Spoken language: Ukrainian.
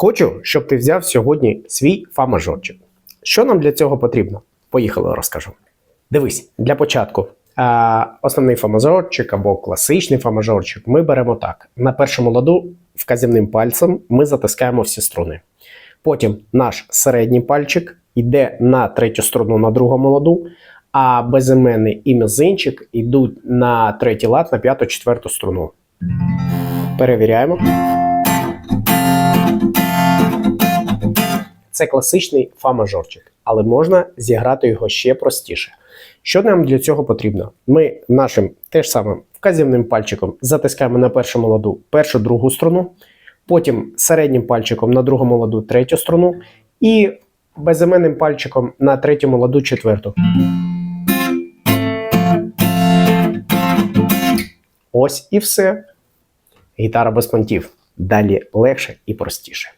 Хочу, щоб ти взяв сьогодні свій фа-мажорчик. Що нам для цього потрібно? Поїхали, розкажу. Дивись, для початку. Основний фа-мажорчик або класичний фа-мажорчик ми беремо так. На першому ладу вказівним пальцем ми затискаємо всі струни. Потім наш середній пальчик йде на третю струну на другому ладу, а безіменний і мізинчик йдуть на третій лад на п'яту четверту струну. Перевіряємо. Це класичний фа-мажорчик, але можна зіграти його ще простіше. Що нам для цього потрібно? Ми нашим теж самим вказівним пальчиком затискаємо на першому ладу першу другу струну, потім середнім пальчиком на другому ладу третю струну і безіменним пальчиком на третьому ладу четверту. Ось і все. Гітара без понтів. Далі легше і простіше.